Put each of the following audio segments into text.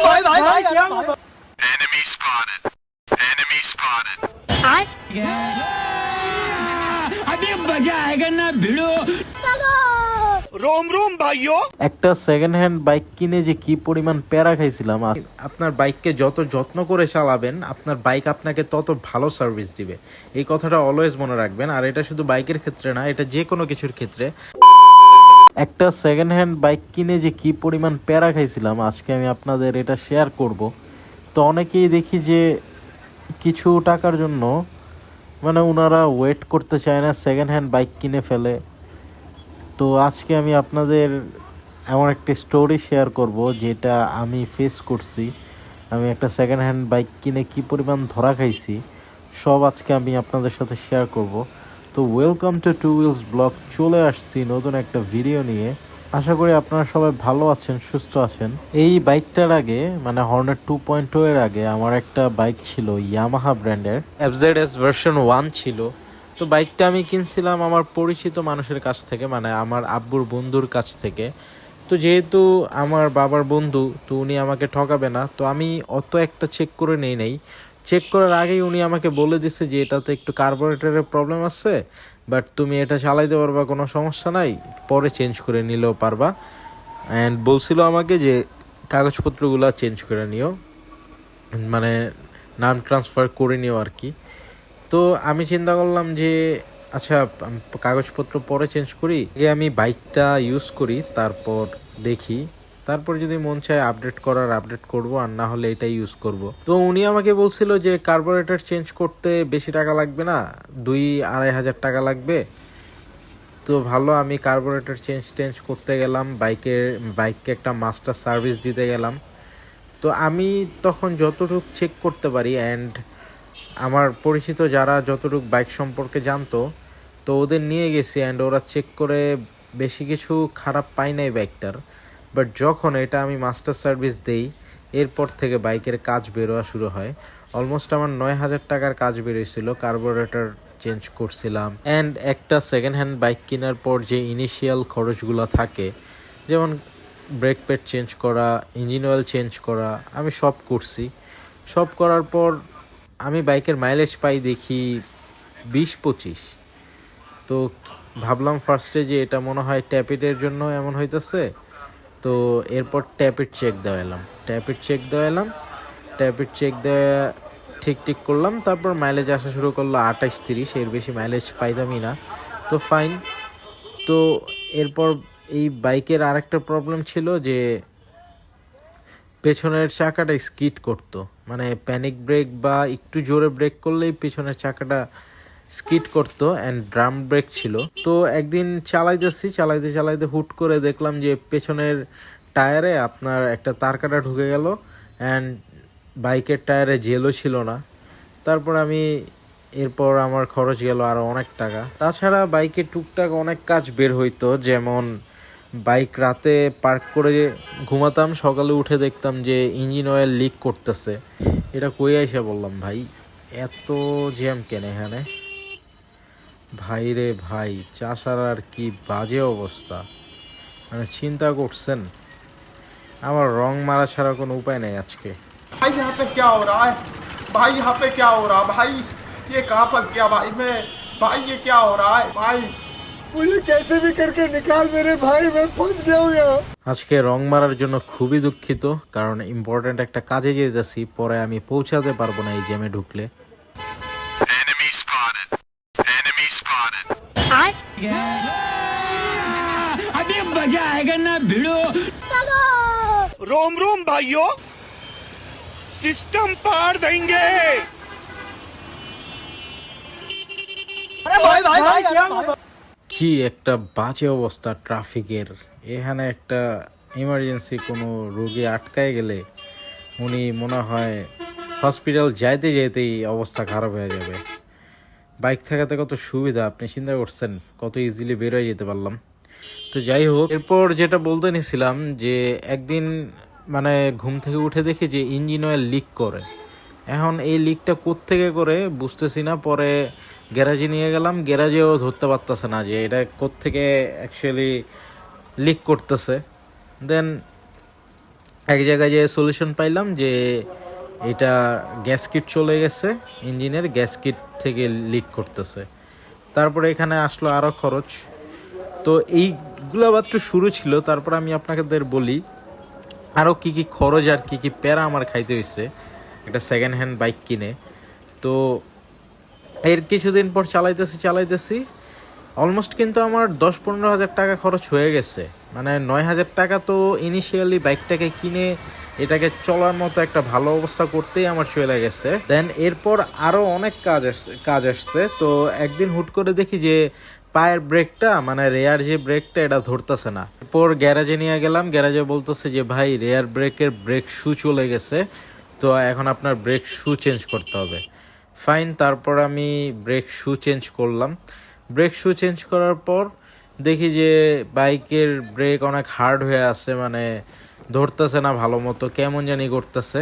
भाई भाई भाई क्या Enemy spotted. Enemy spotted. अभी मजा आएगा ना भिड़ो रोम रोम भाइयों একটা সেকেন্ড হ্যান্ড বাইক কিনে যে কি পরিমাণ প্যারা খাইছিলাম আ- আপনার বাইককে যত যত্ন করে চালাবেন আপনার বাইক আপনাকে তত ভালো সার্ভিস দিবে এই কথাটা অলওয়েজ মনে রাখবেন আর এটা শুধু বাইকের ক্ষেত্রে না এটা যে কোনো কিছুর ক্ষেত্রে একটা সেকেন্ড হ্যান্ড বাইক কিনে যে কি পরিমাণ প্যারা খাইছিলাম, আজকে আমি আপনাদের এটা শেয়ার করব। তো অনেকেই দেখি যে কিছু টাকার জন্য মানে ওনারা ওয়েট করতে চায় না সেকেন্ড হ্যান্ড বাইক কিনে ফেলে। তো আজকে আমি আপনাদের এমন একটি স্টোরি শেয়ার করব, যেটা আমি ফেস করছি। আমি একটা সেকেন্ড হ্যান্ড বাইক কিনে কি পরিমাণ ধরা খাইছি, সব আজকে আমি আপনাদের সাথে শেয়ার করব। তো welcome to to Wills blog চলে আসছি নতুন একটা ভিডিও নিয়ে। আশা করি আপনারা সবাই ভালো আছেন, সুস্থ আছেন। এই বাইকটার আগে মানে হর্নের টু পয়েন্ট এর আগে আমার একটা বাইক ছিল ইয়ামাহা ব্র্যান্ডের এফজেড এস ভার্সন ওয়ান ছিল। তো বাইকটা আমি কিনছিলাম আমার পরিচিত মানুষের কাছ থেকে মানে আমার আব্বুর বন্ধুর কাছ থেকে। তো যেহেতু আমার বাবার বন্ধু, তো উনি আমাকে ঠকাবে না, তো আমি অত একটা চেক করে নেই নাই। চেক করার আগেই উনি আমাকে বলে দিছে যে এটাতে একটু কার্বোরেটরের প্রবলেম আছে বাট তুমি এটা চালাইতে পারবা, কোনো সমস্যা নাই। পরে চেঞ্জ করে নিলেও পারবা। অ্যান্ড বলছিল আমাকে যে কাগজপত্রগুলো চেঞ্জ করে নিও। মানে নাম ট্রান্সফার করে নিও আর কি। তো আমি চিন্তা করলাম যে আচ্ছা কাগজপত্র পরে চেঞ্জ করি। আগে আমি বাইকটা ইউজ করি, তারপর দেখি। তারপর যদি মন চায় আপডেট করার আপডেট করব, আর না হলে এটাই ইউজ করব। তো উনি আমাকে বলছিল যে কার্বোরেটর চেঞ্জ করতে বেশি টাকা লাগবে না, দুই আড়াই হাজার টাকা লাগবে। তো ভালো, আমি কার্বোরেটর চেঞ্জ টেঞ্জ করতে গেলাম বাইকের বাইককে একটা মাস্টার সার্ভিস দিতে গেলাম। তো আমি তখন যতটুকু চেক করতে পারি অ্যান্ড আমার পরিচিত যারা যতটুকু বাইক সম্পর্কে জানতো, তো ওদের নিয়ে গেছি অ্যান্ড ওরা চেক করে বেশি কিছু খারাপ পাই নাই বাইকটার বাট যখন এটা আমি মাস্টার সার্ভিস দেই, এরপর থেকে বাইকের কাজ বেরোয়া শুরু হয়। অলমোস্ট আমার নয় হাজার টাকার কাজ বেরিয়েছিল কার্বোরেটর চেঞ্জ করছিলাম। অ্যান্ড একটা সেকেন্ড হ্যান্ড বাইক কেনার পর যে ইনিশিয়াল খরচগুলো থাকে, যেমন ব্রেক প্যাড চেঞ্জ করা ইঞ্জিন অয়েল চেঞ্জ করা, আমি সব করছি। সব করার পর আমি বাইকের মাইলেজ পাই দেখি বিশ পঁচিশ। তো ভাবলাম ফার্স্টে যে এটা মনে হয় ট্যাপিটের জন্য এমন হইতেছে। তো এরপর ট্যাপিট চেক দেওয়া এলাম। ট্যাপিট চেক দেওয়া এলাম। ট্যাপিট চেক দেওয়া ঠিক ঠিক করলাম। তারপর মাইলেজ আসা শুরু করল আঠাশ তিরিশ, এর বেশি মাইলেজ পাইতামই না। তো ফাইন তো এরপর এই বাইকের আরেকটা প্রবলেম ছিল যে পেছনের চাকাটা স্কিট করতো। মানে প্যানিক ব্রেক বা একটু জোরে ব্রেক করলেই পেছনের চাকাটা স্কিড করতো অ্যান্ড ড্রাম ব্রেক ছিল। তো একদিন চালাইতেছি, চালাইতে চালাইতে হুট করে দেখলাম যে পেছনের টায়ারে আপনার একটা তার কাটা ঢুকে গেল অ্যান্ড বাইকের টায়ারে জেলও ছিল না। তারপর আমি এরপর আমার খরচ গেল আরও অনেক টাকা। তাছাড়া বাইকে টুকটাক অনেক কাজ বের হইতো, যেমন বাইক রাতে পার্ক করে ঘুমাতাম, সকালে উঠে দেখতাম যে ইঞ্জিন অয়েল লিক করতেছে। এটা কই এসে বললাম ভাই? এত জ্যাম কেন এখানে? ভাই রে ভাই চাষার আর কি বাজে অবস্থা মানে চিন্তা করছেন আমার রং মারা ছাড়া কোনো উপায় নেই আজকে भाई यहाँ पे क्या हो रहा है भाई यहाँ पे क्या हो रहा है भाई ये कहाँ फंस गया भाई मैं भाई ये क्या हो रहा है भाई मुझे कैसे भी करके निकाल मेरे भाई मैं फंस गया हूँ यहाँ আজকে রং মারার জন্য খুবই দুঃখিত কারণ ইম্পর্ট্যান্ট একটা কাজে যেতেছি পরে আমি পৌঁছাতে পারবো না এই জ্যামে ঢুকলে अभी मजा आएगा ना भिड़ो रोम रोम भाइयों सिस्टम पार देंगे अरे भाई भाई भाई क्या কি একটা বাজে অবস্থা ট্রাফিকের এখানে একটা ইমার্জেন্সি কোনো রোগী আটকায় গেলে উনি মনে হয় হসপিটাল যাইতে যাইতেই অবস্থা খারাপ হয়ে যাবে বাইক থাকাতে কত সুবিধা, আপনি চিন্তা করছেন, কত ইজিলি বের হয়ে যেতে পারলাম। তো যাই হোক, এরপর যেটা বলতে নিছিলাম যে একদিন মানে ঘুম থেকে উঠে দেখি যে ইঞ্জিন অয়েল লিক করে। এখন এই লিকটা থেকে করে বুঝতেছি না, পরে গ্যারাজে নিয়ে গেলাম, গ্যারাজেও ধরতে পারতেছে না যে এটা থেকে অ্যাকচুয়ালি লিক করতেছে। দেন এক জায়গায় যে সলিউশন পাইলাম যে এটা গ্যাস কিট চলে গেছে, ইঞ্জিনের গ্যাস কিট থেকে লিক করতেছে। তারপরে এখানে আসলো আরও খরচ। তো এইগুলো মাত্র শুরু ছিল, তারপর আমি আপনাদের বলি আরও কি কি খরচ আর কি কি প্যারা আমার খাইতে হয়েছে একটা সেকেন্ড হ্যান্ড বাইক কিনে। তো এর কিছুদিন পর চালাইতেছি চালাইতেছি অলমোস্ট কিন্তু আমার দশ পনেরো হাজার টাকা খরচ হয়ে গেছে। মানে নয় হাজার টাকা তো ইনিশিয়ালি বাইকটাকে কিনে এটাকে চলার মতো একটা ভালো অবস্থা করতেই আমার চলে গেছে। দেন এরপর আরও অনেক কাজ আসছে কাজ আসছে। তো একদিন হুট করে দেখি যে পায়ের ব্রেকটা মানে রেয়ার যে ব্রেকটা, এটা ধরতেছে না। এরপর গ্যারাজে নিয়ে গেলাম। গ্যারাজে বলতেছে যে, ভাই রেয়ার ব্রেকের ব্রেক শু চলে গেছে। তো এখন আপনার ব্রেক শু চেঞ্জ করতে হবে। ফাইন তারপর আমি ব্রেক শু চেঞ্জ করলাম। ব্রেক শু চেঞ্জ করার পর দেখি যে বাইকের ব্রেক অনেক হার্ড হয়ে আছে মানে ধরতেছে না ভালো মতো, কেমন জানি করতেছে।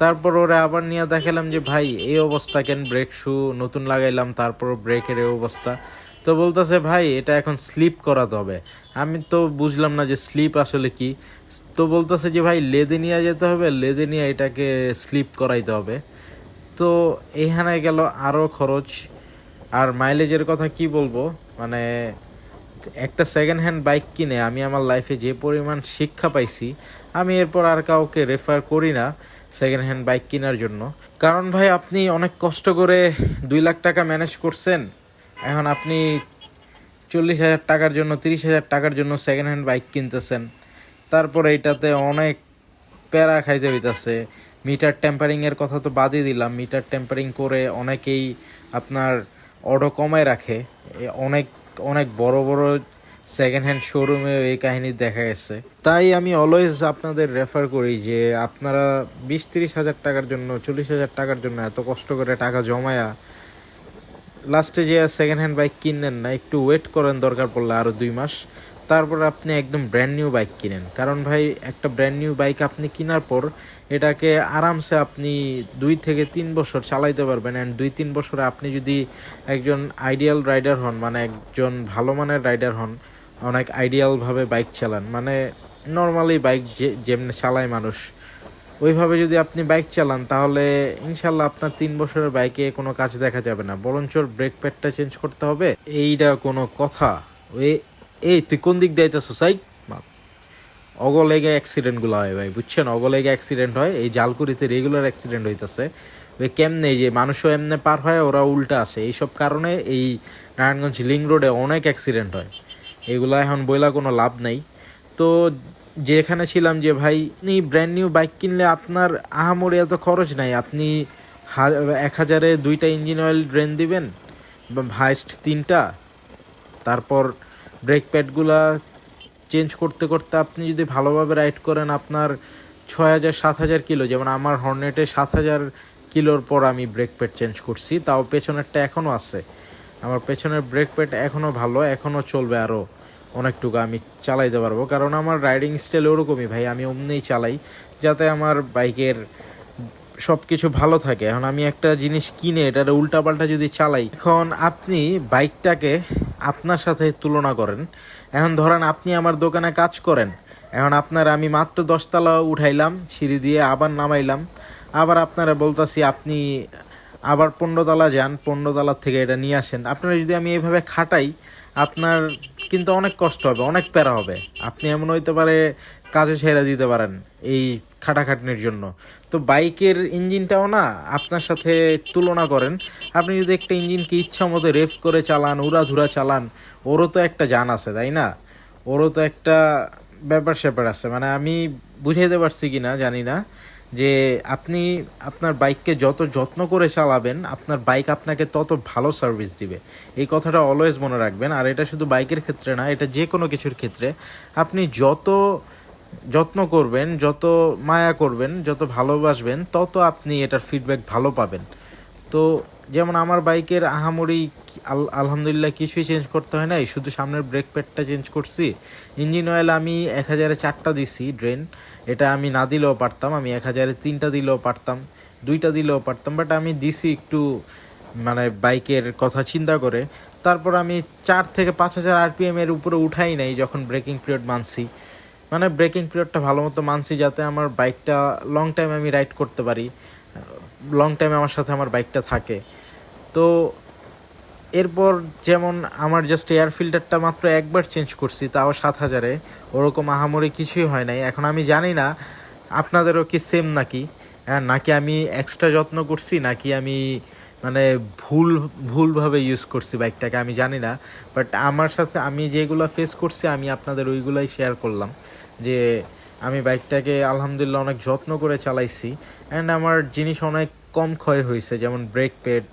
তারপর ওরা আবার নিয়ে দেখালাম যে, ভাই, এই অবস্থা কেন ব্রেক শু নতুন লাগাইলাম তারপর ব্রেকের এই অবস্থা? তো বলতেছে, ভাই, এটা এখন স্লিপ করাতে হবে আমি তো বুঝলাম না যে স্লিপ আসলে কি। তো বলতেছে যে, ভাই, লেদে নিয়ে যেতে হবে, লেদে নিয়ে এটাকে স্লিপ করাইতে হবে। তো এখানে গেল আরও খরচ। আর মাইলেজের কথা কি বলব? মানে একটা সেকেন্ড হ্যান্ড বাইক কিনে আমি আমার লাইফে যে পরিমাণ শিক্ষা পাইছি, আমি এরপর আর কাউকে রেফার করি না সেকেন্ড হ্যান্ড বাইক কেনার জন্য। কারণ ভাই, আপনি অনেক কষ্ট করে দুই লাখ টাকা ম্যানেজ করছেন। এখন আপনি চল্লিশ হাজার টাকার জন্য, তিরিশ হাজার টাকার জন্য সেকেন্ড হ্যান্ড বাইক কিনতেছেন। তারপরে এটাতে অনেক প্যারা খাইতে হইতাছে। মিটার টেম্পারিংয়ের কথা তো বাদই দিলাম। মিটার টেম্পারিং করে অনেকেই আপনার অটো কমায় রাখে। অনেক অনেক বড় বড় সেকেন্ড হ্যান্ড শোরুমে এই কাহিনী দেখা গেছে। তাই আমি অলওয়েজ আপনাদের রেফার করি যে আপনারা বিশ তিরিশ হাজার টাকার জন্য, চল্লিশ হাজার টাকার জন্য এত কষ্ট করে টাকা জমায়া লাস্টে যে সেকেন্ড হ্যান্ড বাইক কিনলেন না, একটু ওয়েট করেন দরকার পড়লে আরও দুই মাস। তারপর আপনি একদম ব্র্যান্ড নিউ বাইক কিনেন। কারণ ভাই, একটা ব্র্যান্ড নিউ বাইক আপনি কেনার পর এটাকে আরামসে আপনি দুই থেকে তিন বছর চালাইতে পারবেন। অ্যান্ড দুই তিন বছরে আপনি যদি একজন আইডিয়াল রাইডার হন মানে একজন ভালো মানের রাইডার হন, অনেক আইডিয়ালভাবে বাইক চালান মানে নর্মালি বাইক যে, যেমনি চালায় মানুষ, ওইভাবে যদি আপনি বাইক চালান, তাহলে ইনশাল্লাহ আপনার তিন বছরের বাইকে কোনো কাজ দেখা যাবে না। বরঞ্চ ব্রেক প্যাডটা চেঞ্জ করতে হবে। এইটা কোনো কথা। ওই এই, তুই কোন দিক দিয়ে আইতাছো সাই অগলেগে অ্যাক্সিডেন্টগুলো হয় ভাই, বুঝছেন? অগলেগে অ্যাক্সিডেন্ট হয়, এই জালকুড়িতে রেগুলার অ্যাক্সিডেন্ট হইতেছে। ওই কেমনে যে মানুষও এমনি পার হয়, ওরা উল্টা আসে এইসব কারণে এই নারায়ণগঞ্জ লিং রোডে অনেক অ্যাক্সিডেন্ট হয়। এগুলো এখন বইলা কোনো লাভ নাই। তো যেখানে ছিলাম যে, ভাই আপনি ব্র্যান্ড নিউ বাইক কিনলে আপনার আহামরি এত খরচ নাই। আপনি এক হাজারে দুইটা ইঞ্জিন অয়েল ড্রেন দিবেন হাইস্ট তিনটা, তারপর ব্রেক প্যাডগুলা চেঞ্জ করতে করতে আপনি যদি ভালোভাবে রাইড করেন, আপনার ছয় হাজার, সাত হাজার কিলো, যেমন আমার হর্নেটে সাত হাজার কিলোর পর আমি ব্রেক প্যাড চেঞ্জ করছি, তাও পেছনেরটা এখনও আছে। আমার পেছনের ব্রেক প্যাড এখনও ভালো এখনও চলবে আরও অনেকটুকু আমি চালাইতে পারব, কারণ আমার রাইডিং স্টাইল ওরকমই ভাই, আমি অমনিই চালাই, যাতে আমার বাইকের সব কিছু ভালো থাকে। এখন আমি একটা জিনিস কিনে, এটার উল্টাপাল্টা যদি চালাই, এখন আপনি বাইকটাকে আপনার সাথে তুলনা করেন। এখন ধরেন আপনি আমার দোকানে কাজ করেন। এখন আপনার আমি মাত্র দশতলা উঠাইলাম, সিঁড়ি দিয়ে আবার নামাইলাম। আবার আপনারা বলতাছি, আপনি আবার পনেরোতলা যান, পনেরোতলার থেকে এটা নিয়ে আসেন। আপনারা যদি আমি এইভাবে খাটাই আপনার কিন্তু অনেক কষ্ট হবে, অনেক প্যারা হবে। আপনি এমন হইতে পারে কাজে ছেড়ে দিতে পারেন এই খাটাখাটনির জন্য। তো বাইকের ইঞ্জিনটাও না আপনার সাথে তুলনা করেন। আপনি যদি একটা ইঞ্জিনকে ইচ্ছা মতো রেফ করে চালান, উড়াধুরা চালান, ওরও তো একটা জান আছে, তাই না? ওরও তো একটা ব্যাপার স্যাপার আছে। মানে আমি বুঝাইতে পারছি কি না জানি না। যে আপনি আপনার বাইককে যত যত্ন করে চালাবেন, আপনার বাইক আপনাকে তত ভালো সার্ভিস দিবে। এই কথাটা অলওয়েজ মনে রাখবেন। আর এটা শুধু বাইকের ক্ষেত্রে না, এটা যে কোনো কিছুর ক্ষেত্রে। আপনি যত যত্ন করবেন, যত মায়া করবেন, যত ভালোবাসবেন, তত আপনি এটার ফিডব্যাক ভালো পাবেন। তো যেমন আমার বাইকের আহামরি আলহামদুলিল্লাহ কিছুই চেঞ্জ করতে হয় নাই। শুধু সামনের ব্রেক প্যাডটা চেঞ্জ করছি। ইঞ্জিন অয়েল আমি এক হাজারে চারটা দিছি ড্রেন এটা আমি না দিলেও পারতাম, আমি এক হাজারে তিনটা দিলেও পারতাম, দুইটা দিলেও পারতাম। বাট আমি দিছি একটু মানে বাইকের কথা চিন্তা করে। তারপর আমি চার থেকে পাঁচ হাজার আরপিএম এর উপরে উঠাই নাই যখন ব্রেকিং পিরিয়ড মানছি। মানে ব্রেকিং পিরিয়ডটা ভালো মতো মানছি যাতে আমার বাইকটা লং টাইম আমি রাইড করতে পারি। লং টাইম আমার সাথে আমার বাইকটা থাকে। তো এরপর যেমন আমার জাস্ট এয়ার ফিল্টারটা মাত্র একবার চেঞ্জ করছি, তাও সাত হাজারে। ওরকম আহামরি কিছুই হয় নাই। এখন আমি জানি না, আপনাদেরও কি সেম নাকি? হ্যাঁ নাকি আমি এক্সট্রা যত্ন করছি, নাকি আমি মানে ভুল, ভুলভাবে ইউজ করছি বাইকটাকে আমি জানি না। বাট আমার সাথে আমি যেগুলো ফেস করছি, আমি আপনাদের ওইগুলাই শেয়ার করলাম। যে আমি বাইকটাকে আলহামদুলিল্লাহ অনেক যত্ন করে চালাইছি। অ্যান্ড আমার জিনিস অনেক কম ক্ষয় হয়েছে, যেমন brake pad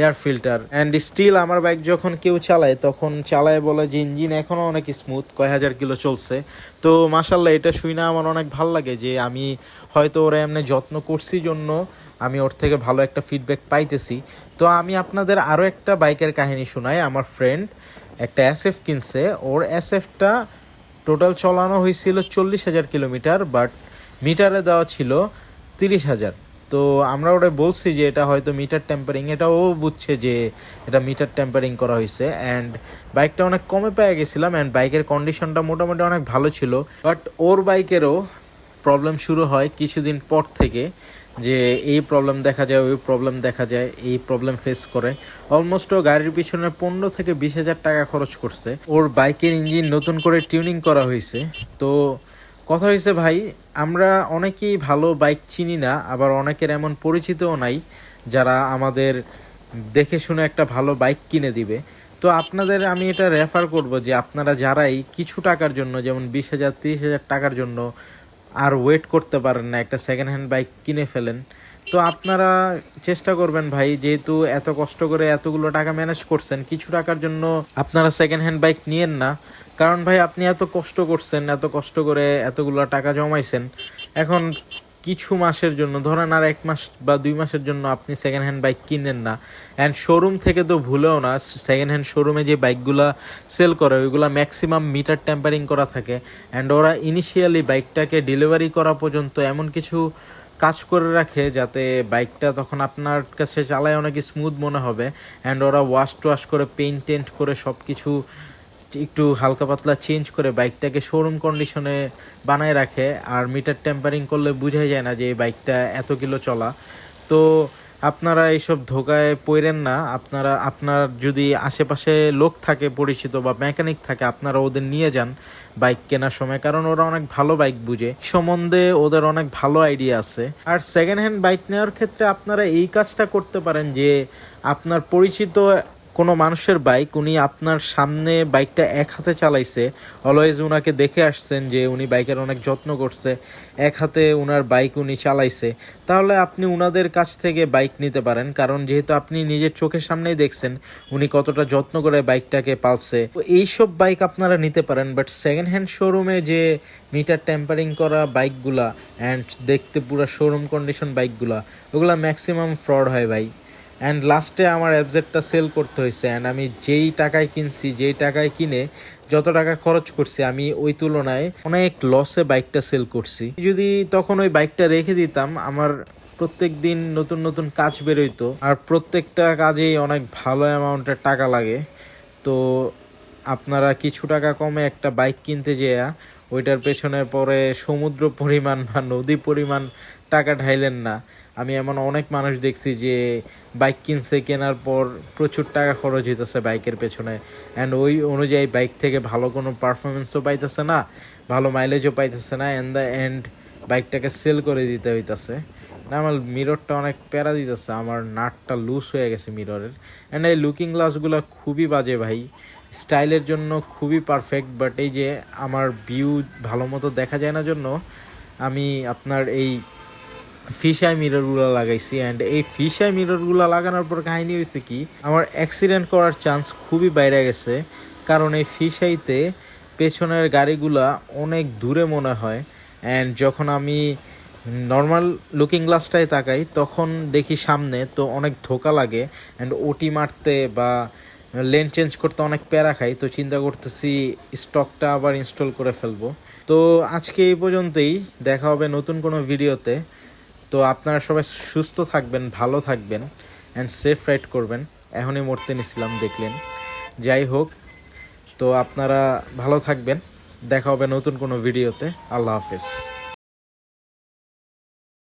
air filter and still আমার বাইক যখন কেউ চালায়, তখন চালায় বলে যে ইঞ্জিন এখনও অনেক স্মুথ কয় হাজার কিলো চলছে। তো মাসাল্লাহ এটা শুই না আমার অনেক ভালো লাগে যে আমি হয়তো ওরা এমনি যত্ন করছি জন্য আমি ওর থেকে ভালো একটা ফিডব্যাক পাইতেছি। তো আমি আপনাদের আরও একটা বাইকের কাহিনী শোনাই। আমার ফ্রেন্ড একটা এসএফ কিনছে। ওর এসএফটা টোটাল চলানো হয়েছিল চল্লিশ হাজার কিলোমিটার বাট মিটারে দেওয়া ছিল তিরিশ হাজার। তো আমরা ওটা বলছি যে এটা হয়তো মিটার টেম্পারিং এটা ও বুঝছে যে এটা মিটার টেম্পারিং করা হয়েছে। অ্যান্ড বাইকটা অনেক কমে পেয়ে গেছিলাম অ্যান্ড বাইকের কন্ডিশনটা মোটামুটি অনেক ভালো ছিল। বাট ওর বাইকেরও প্রবলেম শুরু হয় কিছুদিন পর থেকে যে এই প্রবলেম দেখা যায়, ওই প্রবলেম দেখা যায়, এই প্রবলেম ফেস করে। অলমোস্ট ও গাড়ির পিছনে পনেরো থেকে বিশ হাজার টাকা খরচ করছে। ওর বাইকের ইঞ্জিন নতুন করে টিউনিং করা হয়েছে। তো কথা হয়েছে ভাই, আমরা অনেকেই ভালো বাইক চিনি না, আবার অনেকের এমন পরিচিতও নাই যারা আমাদের দেখে শুনে একটা ভালো বাইক কিনে দিবে। তো আপনাদের আমি এটা রেফার করব যে আপনারা যারাই কিছু টাকার জন্য, যেমন বিশ হাজার, তিরিশ হাজার টাকার জন্য আর ওয়েট করতে পারেন না, একটা সেকেন্ড হ্যান্ড বাইক কিনে ফেলেন তো আপনারা চেষ্টা করবেন ভাই, যেহেতু এত কষ্ট করে এতগুলো টাকা ম্যানেজ করছেন, কিছু টাকার জন্য আপনারা সেকেন্ড হ্যান্ড বাইক নিয়েন না। কারণ ভাই, আপনি এত কষ্ট করছেন, এত কষ্ট করে এতগুলো টাকা জমাইছেন। এখন কিছু মাসের জন্য, ধরেন আর এক মাস বা দুই মাসের জন্য আপনি সেকেন্ড হ্যান্ড বাইক কিনেন না। অ্যান্ড শোরুম থেকে তো ভুলেও না সেকেন্ড হ্যান্ড শোরুমে যে বাইকগুলা সেল করে, ওইগুলো ম্যাক্সিমাম মিটার ট্যাম্পারিং করা থাকে। অ্যান্ড ওরা ইনিশিয়ালি বাইকটাকে ডেলিভারি করা পর্যন্ত এমন কিছু কাজ করে রাখে যাতে বাইকটা তখন আপনার কাছে চালায় অনেক স্মুথ মনে হবে। অ্যান্ড ওরা ওয়াশ টোয়াশ করে পেইন্ট টেন্ট করে সব কিছু একটু হালকা পাতলা চেঞ্জ করে বাইকটাকে শোরুম কন্ডিশনে বানায় রাখে। আর মিটার টেম্পারিং করলে বোঝাই যায় না যে এই বাইকটা এত কিলো চলা। তো আপনারা এইসব ধোকায় পড়েন না। আপনারা, আপনার যদি আশেপাশে লোক থাকে, পরিচিত বা মেকানিক থাকে, আপনারা ওদের নিয়ে যান বাইক কেনার সময়, কারণ ওরা অনেক ভালো বাইক বুঝে। সম্বন্ধে ওদের অনেক ভালো আইডিয়া আছে। আর সেকেন্ড হ্যান্ড বাইক নেওয়ার ক্ষেত্রে আপনারা এই কাজটা করতে পারেন যে, আপনার পরিচিত কোনো মানুষের বাইক উনি আপনার সামনে বাইকটা এক হাতে চালাইছে। অলওয়েজ উনাকে দেখে আসছেন যে উনি বাইকের অনেক যত্ন করছে। এক হাতে উনার বাইক উনি চালাইছে। তাহলে আপনি উনাদের কাছ থেকে বাইক নিতে পারেন। কারণ যেহেতু আপনি নিজের চোখের সামনেই দেখছেন, উনি কতটা যত্ন করে বাইকটাকে পালছে। এইসব বাইক আপনারা নিতে পারেন। বাট সেকেন্ড হ্যান্ড শোরুমে যে মিটার টেম্পারিং করা বাইকগুলা অ্যান্ড দেখতে পুরো শোরুম কন্ডিশন বাইকগুলা ওগুলা ম্যাক্সিমাম ফ্রড হয় ভাই। অ্যান্ড লাস্টে আমার অ্যাবজেক্টটা সেল করতে হয়েছে অ্যান্ড আমি যেই টাকায় কিনছি, যেই টাকায় কিনে যত টাকা খরচ করছি, আমি ওই তুলনায় অনেক লসে বাইকটা সেল করছি। যদি তখন ওই বাইকটা রেখে দিতাম, আমার প্রত্যেক দিন নতুন নতুন কাজ বেরোইতো, আর প্রত্যেকটা কাজেই অনেক ভালো অ্যামাউন্টের টাকা লাগে। তো আপনারা কিছু টাকা কমে একটা বাইক কিনতে যেয়া, ওইটার পেছনে পরে সমুদ্র পরিমাণ বা নদী পরিমাণ টাকা ঢাইলেন না। আমি এমন অনেক মানুষ দেখছি যে বাইক কিনছে, কেনার পর প্রচুর টাকা খরচ হইতেছে বাইকের পেছনে। অ্যান্ড ওই অনুযায়ী বাইক থেকে ভালো কোনো পারফরমেন্সও পাইতেছে না, ভালো মাইলেজও পাইতেছে না অ্যান্ড দ্য এন্ড বাইকটাকে সেল করে দিতে হইতাছে। আমার মিররটা অনেক প্যারা দিতেছে, আমার নাটটা লুজ হয়ে গেছে মিররের অ্যান্ড এই লুকিং গ্লাসগুলো খুবই বাজে ভাই, স্টাইলের জন্য খুবই পারফেক্ট বাট এই যে আমার ভিউ ভালো মতো দেখা যায় না জন্য, আমি আপনার এই ফিশাই মিররগুলো লাগাইছি অ্যান্ড এই ফিশাই মিররগুলো লাগানোর পর কাহিনী হয়েছে কি, আমার অ্যাক্সিডেন্ট করার চান্স খুবই বাইরে গেছে, কারণ এই ফিশাইতে পেছনের গাড়িগুলা অনেক দূরে মনে হয় অ্যান্ড যখন আমি নর্মাল লুকিং গ্লাসটায় তাকাই, তখন দেখি সামনে তো অনেক ধোকা লাগে অ্যান্ড ওটি মারতে বা লেন চেঞ্জ করতে অনেক প্যারা খাই, তো চিন্তা করতেছি স্টকটা আবার ইনস্টল করে ফেলব। তো আজকে এই পর্যন্তই, দেখা হবে নতুন কোনো ভিডিওতে তো আপনারা সবাই সুস্থ থাকবেন, ভালো থাকবেন অ্যান্ড সেফ রাইড করবেন। এখনই মরতে নিছিলাম দেখলেন। যাই হোক, তো আপনারা ভালো থাকবেন। দেখা হবে নতুন কোনো ভিডিওতে। আল্লাহ হাফেজ।